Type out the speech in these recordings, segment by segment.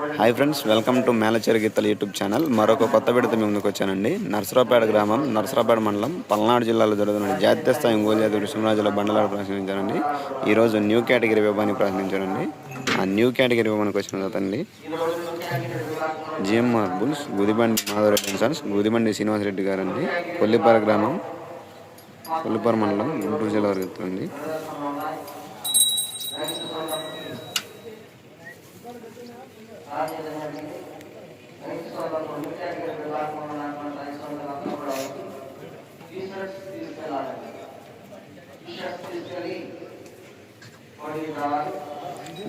Hi friends welcome to Melacheru గీతల YouTube channel మరొక కొత్త విడత మీ ముందుకు వచ్చానండి. నర్సరావుపేట గ్రామం నర్సరావుపేట మండలం పల్నాడు జిల్లాలో జరుగుతున్న జాతీయ స్థాయి ఒంగోలు జాతి సింహరాజుల బండలాడు ప్రశ్నించానండి ఈరోజు న్యూ కేటగిరీ విభాగాన్ని ప్రశ్నించానండి ఆ న్యూ కేటగిరీ విభాగానికి వచ్చిన అతన్ని GMR bulls Gudibandi Madhavareddy sons Gudibandi Srinivasareddy గారండి. కొల్లిపార గ్రామం కొల్లిపార మండలం గుంటూరు జిల్లా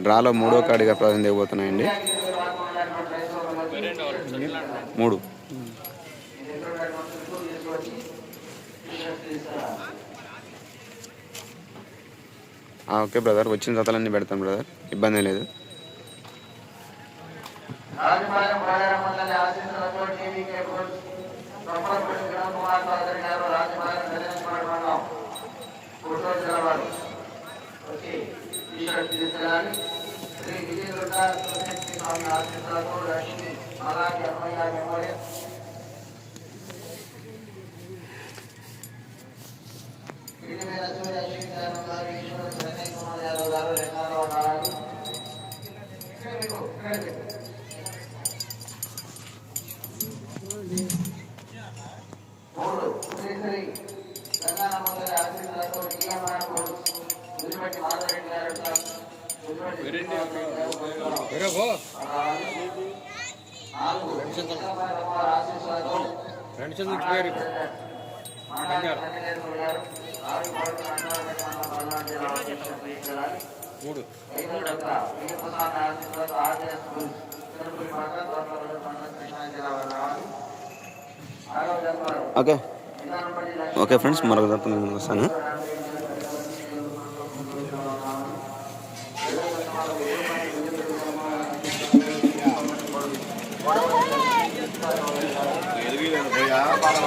డ్రాలో మూడో కాడిగా ప్రాధాన్యత ఇవ్వబోతున్నాయండి. మూడు. Okay brother. వచ్చిన జతలన్నీ పెడతాను బ్రదర్. ఇబ్బంది లేదు. రాజపాలెం బాలర మండలి ఆశీస్సులతో టీవీ కేబుల్ సంపర్కుడి కిరణ్ కుమార్ చౌదరి గారు రాజపాలెం గజేశ్వర మండలం గుంటూరు జిల్లా వారు వచ్చి టీషర్ట్ తీసుకెళ్ళాలి శ్రీ విజయదుర్గ సురేష్ స్వామి ఆశీస్సులతో లక్ష్మి అలాగే అమ్మయ్య మెమోరియల్ శ్రీశ్రీ గంగానమ్మగారి ఆశీస్సులతో బోర్డు గురిపట్టి మాధవరెడ్డి గారు రెండు చంద్రుల పేరు మూడు. ఓకే. ఓకే ఫ్రెండ్స్ మరొక జత నేను వస్తాను.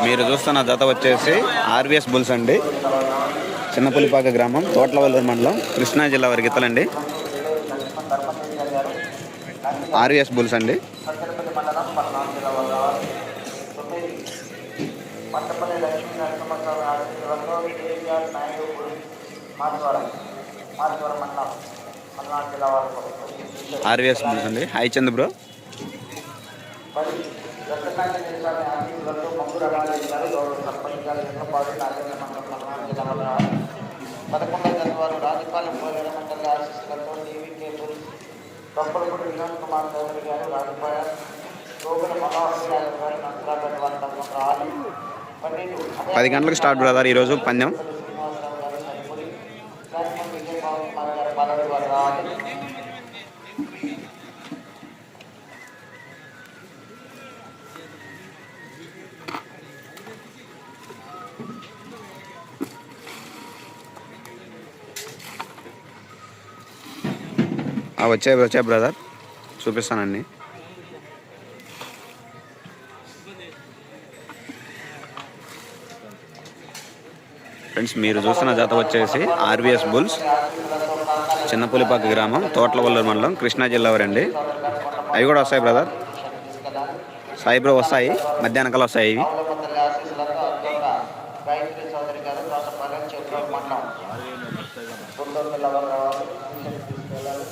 మీరు చూస్తున్న జత వచ్చేసి ఆర్వీఎస్ బుల్స్ అండి. చిన్నపులిపాక గ్రామం తోట్లవల్లూరు మండలం కృష్ణా జిల్లా వారికి ఇత్తలండి ఆర్విఎస్ బుల్స్ అండి. మండలం పల్నాడు జిల్లా వరకు ఆర్విఎస్ అండి హాయ్ చంద్ బ్రో. మరి దత్తకాంజనేయ స్వామి ఆశీస్సులతో మగ్గుర రాజేష్ గారు గౌరవ సర్పంచ్ గారు ఎన్నపాడు నాగేంద్ర మండలం పల్నాడు జిల్లా వరకు పదకొండవ తేదీ వారు రాజపాలెం పోలేరు మండలి ఆశీస్సులతో టీవీ కేబుల్ దొప్పలపూడి వినోద్ కుమార్ చౌదరి గారు రాజపాయ గోగుల మనోహర్ యాదవ్ గారు నర్సరాపేట వారి తరఫున రావాలి పన్నెండు పది గంటలకు స్టార్ట్ బ్రదర్ ఈరోజు పందెం శ్రీనివాసరావు గారు సరిపురి రాజమండ్రి విజయబాబు కుమార్ గారు పదవి వారు రావాలి ఆ, వచ్చాయి వచ్చాయి బ్రదర్ చూపిస్తానండి ఫ్రెండ్స్ మీరు చూస్తున్న జత వచ్చేసి ఆర్బిఎస్ బుల్స్ చిన్నపులిపాక గ్రామం తోటలవల్లూరు మండలం కృష్ణా జిల్లా వారండి. అవి కూడా వస్తాయి బ్రదర్? సాయి బ్రో వస్తాయి. మధ్యాహ్నం వస్తాయి ఇవి. Turn on అద్భుత గాయత్రి చౌదరి గారు తోటపల్లి చిత్తూరు మండలం గుంటూరు జిల్లా వారు రావాలి టీషర్ట్ తీసుకెళ్ళాలి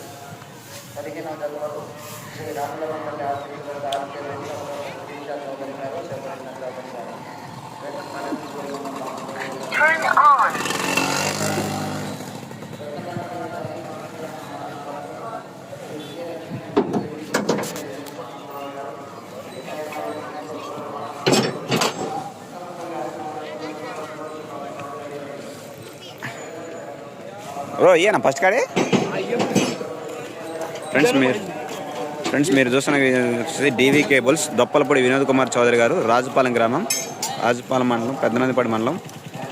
పదిహేను జనవరి శ్రీ రాములపల్లి ఆశీస్సులతో ఆర్కే రెడ్డి గారు దీక్షా చౌదరి గారు శివరత్న చౌదరి గారు వేటపల్లి చిత్తూరు మండలం Turn on. బ్రో ఇయ్యనా ఫస్ట్ కాడే? ఫ్రెండ్స్ మీరు ఫ్రెండ్స్ మీరు చూస్తున్న వచ్చేసి డీవీ కేబుల్స్ దొప్పలపూడి వినోద్ కుమార్ చౌదరి గారు రాజుపాలెం గ్రామం రాజుపాలెం మండలం పెద్దనందిపాడు మండలం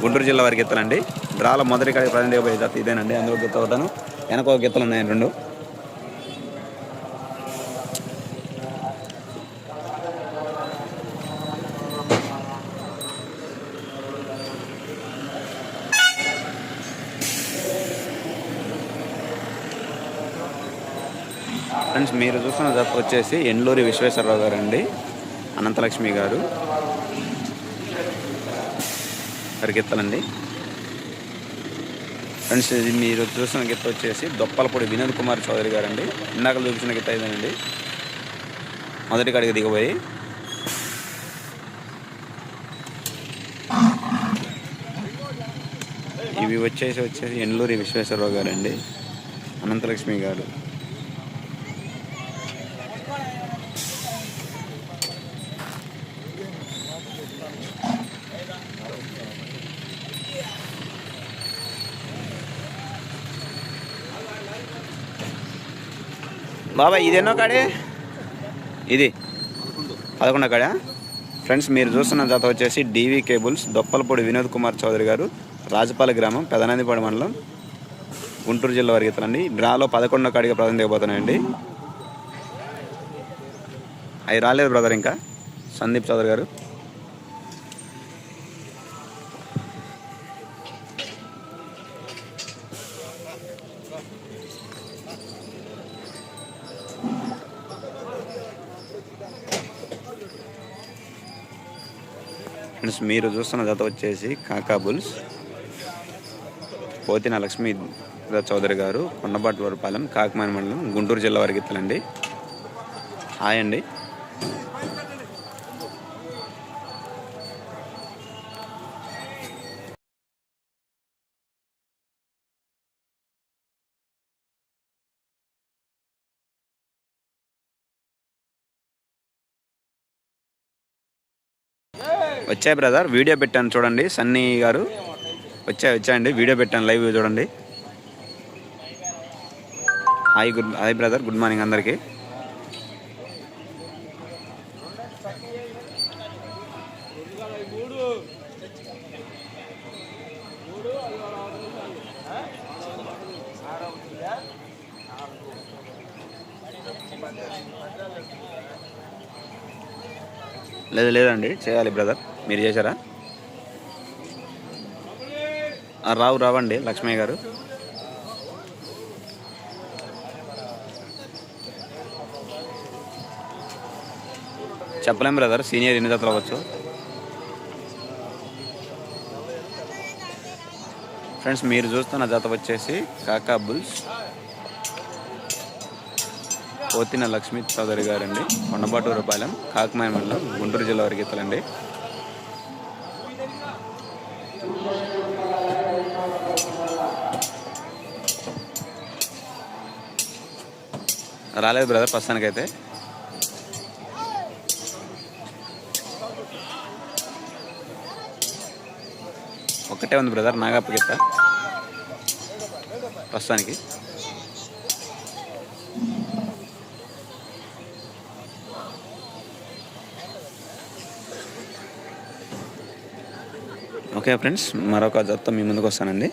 గుంటూరు జిల్లా వారికి ఎత్తాలండి డ్రాల మొదటి కాడికి ప్రజెంట్ ఇదేనండి. అందులో గీత అవుతాను వెనక ఒక గిత్తలు ఉన్నాయి రెండు. ఫ్రెండ్స్ మీరు చూస్తున్న జత వచ్చేసి ఎండ్లూరి విశ్వేశ్వరరావు గారు అండి అనంతలక్ష్మి గారు. పరిగెత్తాలండి. ఫ్రెండ్స్ ఇది మీరు చూసిన గిత్త వచ్చేసి దొప్పలపూడి వినోద్ కుమార్ చౌదరి గారు అండి ఇందాక చూపించిన గిత్త ఇదేనండి. మొదటి కాడికి దిగబోయి ఇవి వచ్చేసి వచ్చేసి ఎండ్లూరి విశ్వేశ్వరరావు గారు అండి అనంతలక్ష్మి గారు. బాబాయ్ ఇదేనో కాడే? ఇది. పదకొండో. కాడా? ఫ్రెండ్స్ మీరు చూస్తున్న జత వచ్చేసి డీవీ కేబుల్స్ దొప్పలపూడి వినోద్ కుమార్ చౌదరి గారు రాజపాల గ్రామం పెదనందిపాడు మండలం గుంటూరు జిల్లా వారికి ఇతనండి డ్రాలో పదకొండో కాడిగా ప్రజెంట్ దిగబోతున్నాయండి అవి రాలేదు బ్రదర్ ఇంకా. సందీప్ చౌదరి గారు. ఫ్రెండ్స్ మీరు చూస్తున్న జత వచ్చేసి కాకాబుల్స్ పోతిన లక్ష్మీ చౌదరి గారు కొండబాటువరపాలెం కాకమాన మండలం గుంటూరు జిల్లా వారికి ఇత్తలండి హాయ్ అండి. వచ్చాయి బ్రదర్ వీడియో పెట్టాను చూడండి సన్నీ గారు. వచ్చాయి వచ్చాయండి వీడియో పెట్టాను లైవ్ చూడండి. Hi good hi brother good morning అందరికీ. లేదు లేదండి చేయాలి బ్రదర్ మీరు చేశారా? రావు రావండి లక్ష్మయ్య గారు. చెప్పలేం బ్రదర్ సీనియర్ ఎన్ని జతలు అవ్వచ్చు? ఫ్రెండ్స్ మీరు చూస్తున్న జత వచ్చేసి కాకా బుల్స్ పోతిన లక్ష్మీ చౌదరి గారండి కొండబాటూరుపాలెం కాకమాయ మండలం గుంటూరు జిల్లా వరకు ఇతలండి రాలేదు బ్రదర్ ప్రస్తుతానికైతే. ఒక్కటే ఉంది బ్రదర్ నాగప్పగిత్త ప్రస్తుతానికి. ఓకే ఫ్రెండ్స్ మరొక జత్త మీ ముందుకు వస్తానండి